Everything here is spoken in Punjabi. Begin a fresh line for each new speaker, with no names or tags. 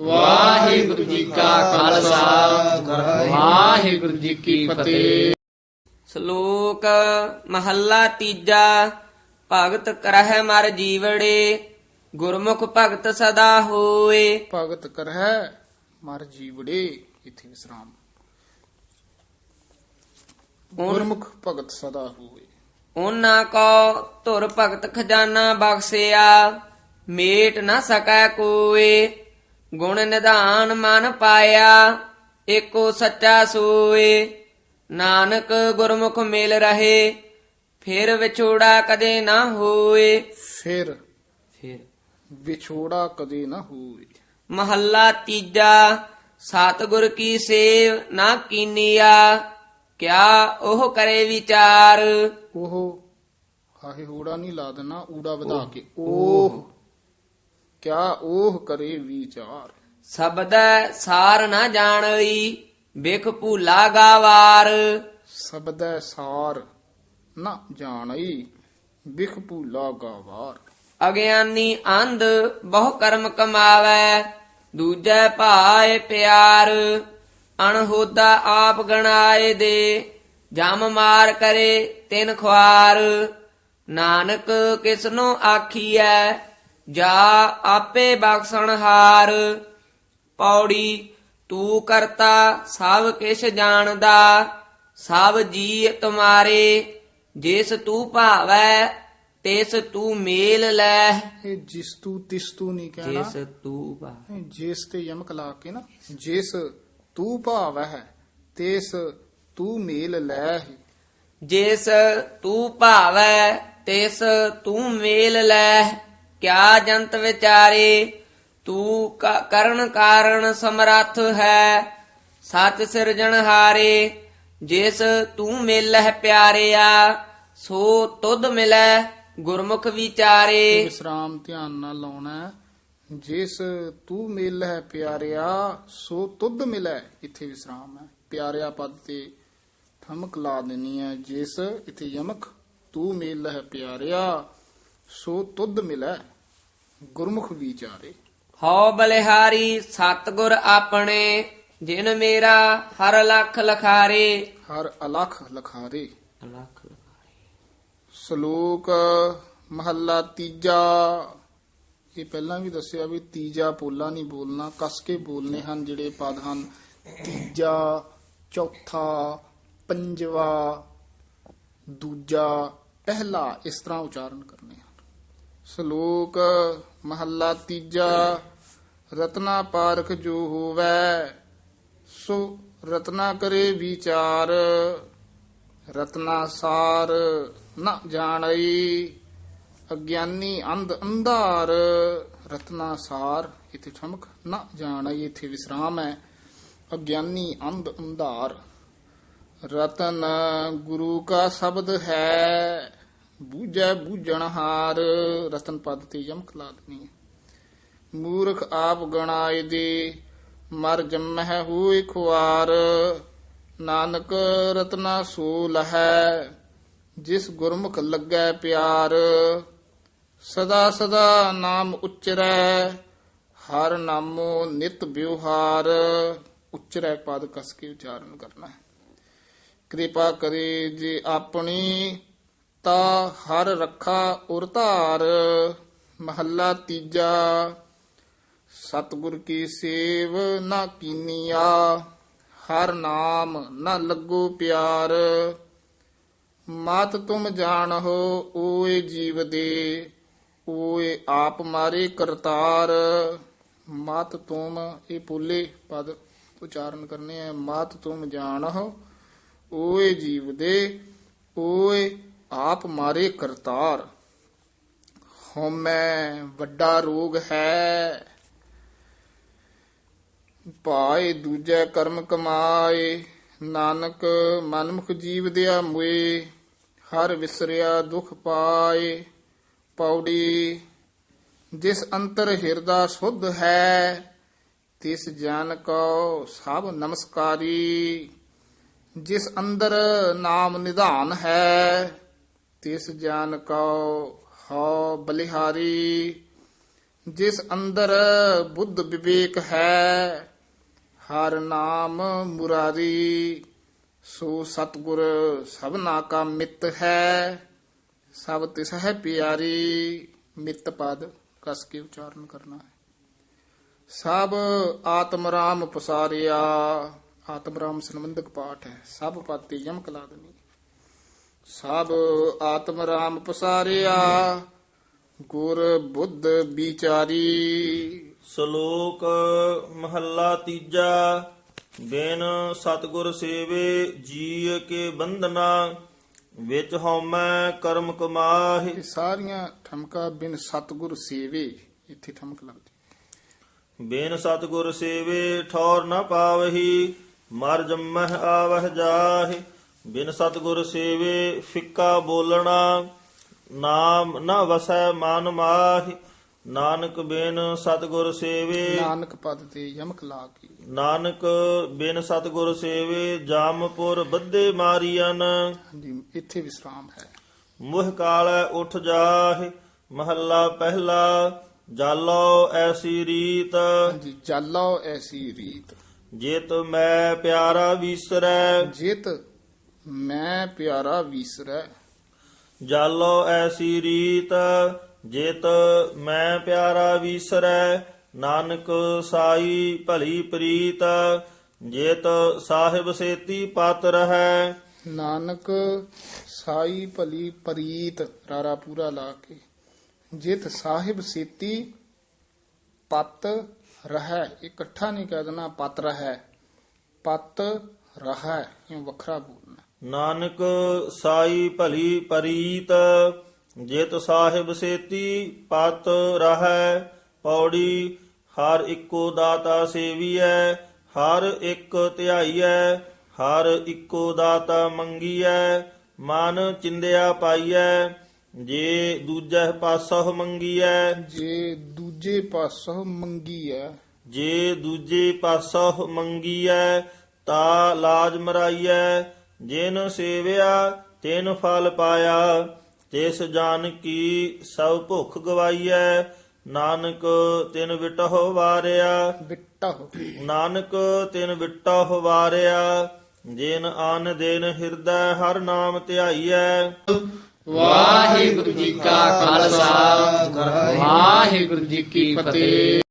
ਵਾਹਿਗੁਰੂ ਜੀ ਕਾ ਖਾਲਸਾ। ਵਾਹਿਗੁਰੂ ਜੀ ਕੀ ਫਤਿਹ।
ਸ਼ਲੋਕ ਮਹੱਲਾ ਤੀਜਾ। ਭਗਤ ਕਰਹਿ ਮਰ ਜੀਵੜੇ ਗੁਰਮੁਖ ਭਗਤ ਸਦਾ ਹੋਏ।
ਭਗਤ ਕਰਹਿ ਮਰ ਜੀਵੜੇ ਇਥੇ ਵਿਸਰਾਮ। ਗੁਰਮੁਖ ਭਗਤ ਸਦਾ ਹੋਏ।
ਉਹਨਾਂ ਕੋ ਧੁਰ ਭਗਤ ਖਜ਼ਾਨਾ ਬਖਸਿਆ ਮੇਟ ਨਾ ਸਕੈ ਕੋਏ। ਗੁਣ ਨਿਧਾਨ ਮਨ ਪਾਇਆ ਏਕੋ ਸੱਚਾ ਸੋਏ। ਨਾਨਕ ਗੁਰਮੁਖ ਮਿਲ ਰਹੇ ਫਿਰ ਵਿਛੋੜਾ ਕਦੇ ਨਾ ਹੋਏ।
ਫਿਰ
ਫਿਰ
ਵਿਛੋੜਾ ਕਦੇ ਨਾ ਹੋਏ।
ਮਹੱਲਾ ਤੀਜਾ ਸਤਿਗੁਰ ਕੀ ਸੇਵ ਨਾ ਕੀਨੀਆ ਕਿਆ ਉਹ ਕਰੇ ਵਿਚਾਰ।
ਉਹ ਹਾਹੇ ਹੂੜਾ ਨਹੀਂ ਲਾ ਦੇਣਾ ਊੜਾ ਵਧਾ ਕੇ। ਉਹ ਕਿਆ ਉਹ ਕਰੇ ਵਿਚਾਰ?
ਸਬਦੈ ਸਾਰ ਨਾ ਜਾਣਈ ਬਿਖ ਭੂਲਾ ਗਾਵਾਰ।
ਸਬਦੈ ਸਾਰ ਨਾ ਜਾਣਈ ਬਿਖ ਭੂਲਾ ਗਾਵਾਰ।
ਅਗਿਆਨੀ ਅੰਧ ਬਹੁ ਕਰਮ ਕਮਾਵੈ ਦੂਜੈ ਭਾਏ ਪਿਆਰ। ਅਣਹੋਦਾ ਆਪ ਗਣਾਏ ਦੇ ਜਮ ਮਾਰ ਕਰੇ ਤਿਨ ਖੁਆਰ। ਨਾਨਕ ਕਿਸਨੋ ਆਖੀਐ ਜਾ ਆਪੇ ਬਖਸ਼ਣ ਹਾਰ ਪੌੜੀ ਤੂੰ ਕਰਤਾ ਸਭ ਕਿਛ ਜਾਣਦਾ ਸਭ ਜੀ ਤੁਮਾਰੇ ਜਿਸ ਤੂੰ ਭਾਵੈ ਤਿਸ ਤੂੰ ਮੇਲ ਲੈ।
ਇਹ ਜਿਸ ਤੂ ਤਿਸ ਤੂ ਨਹੀਂ ਕਹਿਣਾ।
ਜਿਸ ਤੂੰ ਭਾਵੈ।
ਜਿਸ ਤੇ ਯਮਕ ਲਾ ਕੇ ਨਾ ਜਿਸ ਤੂੰ ਭਾਵ ਹੈ ਤਿਸ ਤੂੰ ਮੇਲ ਲੈ
ਜਿਸ ਤੂੰ ਭਾਵੈ ਤਿਸ ਤੂੰ ਮੇਲ ਲੈ। ਕਿਆ ਜੰਤ ਵਿਚਾਰੇ, ਤੂੰ ਕਰਨ ਕਾਰਨ ਸਮਰੱਥ ਹੈ। ਸਤ ਸਿਰਜਣਹਾਰੇ ਜਿਸ ਤੂੰ ਮਿਲਹਿ ਪਿਆਰਿਆ, ਸੋ ਤੁਧ ਮਿਲੈ ਗੁਰਮੁਖ ਵਿਚਾਰੇ।
ਵਿਸਰਾਮ ਧਿਆਨ ਨਾਲ ਲਾਉਣਾ ਜਿਸ ਤੂੰ ਮਿਲ ਹੈ ਪਿਆਰਿਆ, ਸੋ ਤੁਧ ਮਿਲੈ ਇੱਥੇ ਵਿਸਰਾਮ ਹੈ। ਪਿਆਰਿਆ ਪਦ ਤੇ ਥਮਕ ਲਾ ਦੇਣੀ ਹੈ। ਜਿਸ ਇੱਥੇ ਯਮਕ ਤੂੰ ਮਿਲ ਹੈ ਪਿਆਰਿਆ, ਸੋ ਤੁਧ ਮਿਲੈ ਗੁਰਮੁਖ ਵਿਚਾਰੇ।
ਹਉ ਬਲਿਹਾਰੀ ਸਤਗੁਰ ਆਪਣੇ ਜਿਨ ਮੇਰਾ ਹਰ ਲੱਖ ਲਖਾਰੇ।
ਹਰ ਅਲਖ ਲਖਾਰੇ।
ਲੱਖ
ਸ਼ਲੋਕ ਮਹੱਲਾ ਤੀਜਾ। ਇਹ ਪਹਿਲਾਂ ਵੀ ਦੱਸਿਆ ਵੀ ਤੀਜਾ ਪੋਲਾ ਨਹੀਂ ਬੋਲਣਾ ਕਸ ਕੇ ਬੋਲਨੇ ਹਨ ਜਿਹੜੇ ਪਦ ਹਨ। ਤੀਜਾ ਚੌਥਾ ਪੰਜਵਾ ਦੂਜਾ ਪਹਿਲਾ ਇਸ ਤਰ੍ਹਾਂ ਉਚਾਰਨ ਕਰਨੇ ਸ਼ਲੋਕ ਮਹੱਲਾ ਤੀਜਾ, ਰਤਨਾ ਪਾਰਖ ਜੋ ਹੋਵੈ, ਸੋ ਰਤਨਾ ਕਰੇ ਵਿਚਾਰ, ਰਤਨਾ ਸਾਰ ਨ ਜਾਣਈ, ਅਗਿਆਨੀ ਅੰਧ ਅੰਧਾਰ, ਰਤਨਾ ਸਾਰ ਇਥੇ ਠਮਕ ਨ ਜਾਣਈ, ਇਥੇ ਵਿਸਰਾਮ ਹੈ, ਅਗਿਆਨੀ ਅੰਧ ਅੰਧਾਰ। ਰਤਨ ਗੁਰੂ ਕਾ ਸ਼ਬਦ ਹੈ ਬੂਝੈ ਬੂਝਣਹਾਰ ਰਤਨ ਪਦ ਤੇ ਯਮਕ ਲਾ ਦੇਣੀ ਹੈ ਮੂਰਖ ਆਪ ਗਣਾਏ ਦੇ, ਮਰ ਜੰਮਹਿ ਹੋਏ ਖੁਆਰ। ਨਾਨਕ ਰਤਨਾ ਸੋ ਲਹੈ, ਜਿਸ ਗੁਰਮੁਖ ਲੱਗੈ ਪਿਆਰ। ਸਦਾ ਸਦਾ ਨਾਮ ਉਚਰੈ, ਹਰ ਨਾਮੋ ਨਿਤ ਵਿਵਹਾਰ। ਉਚਰੈ ਪਦ ਕਸ ਕੇ ਉਚਾਰਨ ਕਰਨਾ ਹੈ। ਕਿਰਪਾ ਕਰੇ ਜੇ ਆਪਣੀ ਤਾ ਹਰ ਰੱਖਾ ਉਰ ਧਾਰ, ਮਹੱਲਾ ਤੀਜਾ। ਸਤਿਗੁਰ ਕੀ ਸੇਵ ਨਾ ਕੀਨੀਆ, ਹਰ ਨਾਮ ਨਾ ਲੱਗੋ ਪਿਆਰ। ਮਤ ਤੁਮ ਜਾਣੋ ਓਏ ਜੀਵ ਦੇ, ਓਏ ਆਪ ਮਾਰੇ ਕਰਤਾਰ। ਮਤ ਤੁਮ, ਇਹ ਪੁੱਲੇ ਪਦ ਉਚਾਰਨ ਕਰਨੇ ਆ। ਮਾਤ ਤੁਮ ਜਾਣੋ ਓਏ ਜੀਵ ਦੇ, ਓਏ ਆਪ ਮਾਰੇ ਕਰਤਾਰ। ਹਉਮੈ ਵੱਡਾ ਰੋਗ ਹੈ। ਪਾਏ ਦੂਜੇ ਕਰਮ ਕਮਾਏ, ਨਾਨਕ ਮਨਮੁਖ ਜੀਵ ਦਿਆ ਮੁਏ, ਹਰ ਵਿਸਰਿਆ ਦੁਖ ਪਾਏ। ਪੌੜੀ, ਜਿਸ ਅੰਤਰ ਹਿਰਦਾ ਸੁਧ ਹੈ, ਤਿਸ ਜਨ ਕੋ ਸਭ ਨਮਸਕਾਰੀ। ਜਿਸ ਅੰਦਰ ਨਾਮ ਨਿਧਾਨ ਹੈ ਤਿਸ ਜਾਨ ਕੋ ਹਉ ਬਲਿਹਾਰੀ, ਜਿਸ ਅੰਦਰ ਬੁੱਧ ਵਿਵੇਕ ਹੈ, ਹਰ ਨਾਮ ਮੁਰਾਰੀ। ਸੋ ਸਤਗੁਰ ਸਭਨਾ ਕਾ ਮਿੱਤ ਹੈ, ਸਭ ਤਿਸ ਹੈ ਪਿਆਰੀ। ਮਿੱਤ ਪਦ ਕਸ ਕੇ ਉਚਾਰਨ ਕਰਨਾ ਹੈ। ਸਭ ਆਤਮ ਰਾਮ ਪਸਾਰਿਆ, ਆਤਮ ਰਾਮ ਸੰਬੰਧਕ ਪਾਠ ਹੈ। ਸਭ ਪਾਤੀ ਤੇ ਯਮਕ ਲਾ ਸਭ ਆਤਮ ਰਾਮ ਪਸਾਰਿਆ ਗੁਰ ਬੁੱਧ ਵਿਚਾਰੀ।
ਸ਼ਲੋਕ ਮਹੱਲਾ ਤੀਜਾ ਬਿਨ ਸਤਗੁਰ ਸੇਵੇ ਜੀ ਕੇ ਬੰਧਨਾ ਵਿੱਚ ਹਉਮੈ ਕਰਮ ਕਮਾਹਿ।
ਸਾਰੀਆਂ ਠਮਕਾ ਬਿਨ ਸਤਗੁਰ ਸੇਵੇ ਇੱਥੇ ਠਮਕ ਲੱਗਦੀ।
ਬਿਨ ਸਤਗੁਰ ਸੇਵੇ ਠੌਰ ਨ ਪਾਵਹੀ ਮਰ ਜੰਮਹਿ ਆਵਹਿ ਜਾਹਿ। ਬਿਨ ਸਤਗੁਰ ਸੇਵੇ ਫਿੱਕਾ ਬੋਲਣਾ ਨਾਮ ਨ ਵਸੈ ਮਨ ਮਾਹਿ ਨਾਨਕ ਬਿਨ ਸਤਗੁਰ ਸੇਵੇ
ਨਾਨਕ ਪਦ ਤੇ ਯਮਕ ਲਾ ਕੇ।
ਨਾਨਕ ਬਿਨ ਸਤਗੁਰ ਸੇਵੇ ਜਾਮਪੁਰ ਬੱਧੇ ਮਾਰੀਅਨ
ਹਾਂਜੀ ਇੱਥੇ ਵਿਸਰਾਮ ਹੈ।
ਮੁਹ ਕਾਲੈ ਉਠ ਜਾਹਿ ਮਹੱਲਾ ਪਹਿਲਾ ਜਾਲੋ ਐਸੀ ਰੀਤ।
ਹਾਂਜੀ ਜਾਲੋ ਐਸੀ ਰੀਤ।
ਜਿਤ ਮੈਂ ਪਿਆਰਾ ਵਿਸਰੈ।
ਜਿਤ ਮੈਂ ਪਿਆਰਾ ਵੀਸਰੈ।
ਜਾਲੋ ਐਸੀ ਰੀਤ ਜਿਤ ਮੈਂ ਪਿਆਰਾ ਵਿਸਰੈ। ਨਾਨਕ ਸਾਈ ਭਲੀ ਪ੍ਰੀਤ ਜਿਤ ਸਾਹਿਬ ਸੇਤੀ ਪਤ ਰਹੈ।
ਨਾਨਕ ਸਾਈ ਭਲੀ ਪਰੀਤ ਰਾਰਾ ਪੂਰਾ ਲਾ ਕੇ। ਜਿਤ ਸਾਹਿਬ ਸੀਤੀ ਪਤ ਰਹਿ। ਇਕੱਠਾ ਨਹੀਂ ਕਹਿ ਦੇਣਾ ਪਤ ਰਹਿ। ਪਤ ਰਹਿ ਇਹ ਵੱਖਰਾ ਬੋਲਣਾ
ਨਾਨਕ ਸਾਈ ਭਲੀ ਪਰੀਤ ਜਿਤ ਸਾਹਿਬ ਸੇਤੀ ਪਤ ਰਹੈ ਪੌੜੀ ਹਰ ਇੱਕੋ ਦਾਤਾ ਸੇਵੀਐ ਹਰ ਇੱਕ ਧਿਆਈਐ ਹਰ ਇੱਕੋ ਦਾਤਾ ਮੰਗੀਐ ਮਨ ਚਿੰਦਿਆ ਪਾਈਐ ਜੇ ਦੂਜੇ ਪਾਸੋਂ ਮੰਗੀਐ।
ਜੇ ਦੂਜੇ ਪਾਸੋਂ ਮੰਗੀ ਹੈ
ਜੇ ਦੂਜੇ ਪਾਸੋਂ ਮੰਗੀਐ ਤਾ ਲਾਜ ਮਰਾਈਐ ਜਿਨ ਸੇਵਿਆ ਤਿਨ ਫਲ ਪਾਇਆ ਤਿਸ ਜਾਨ ਕੀ ਸਭ ਭੁੱਖ ਗਵਾਈਐ ਨਾਨਕ ਤਿਨ ਵਿਟਹੁ ਵਾਰਿਆ।
ਬਿੱਟਾ ਹੋ
ਨਾਨਕ ਤਿਨ ਵਿਟਹੁ ਵਾਰਿਆ ਜਿਨ ਆਨ ਦਿਨ ਹਿਰਦੈ ਹਰ ਨਾਮ ਧਿਆਈਐ।
ਵਾਹਿਗੁਰੂ ਜੀ ਕਾ ਖਾਲਸਾ ਵਾਹਿਗੁਰੂ ਜੀ ਕੀ ਫਤਿਹ।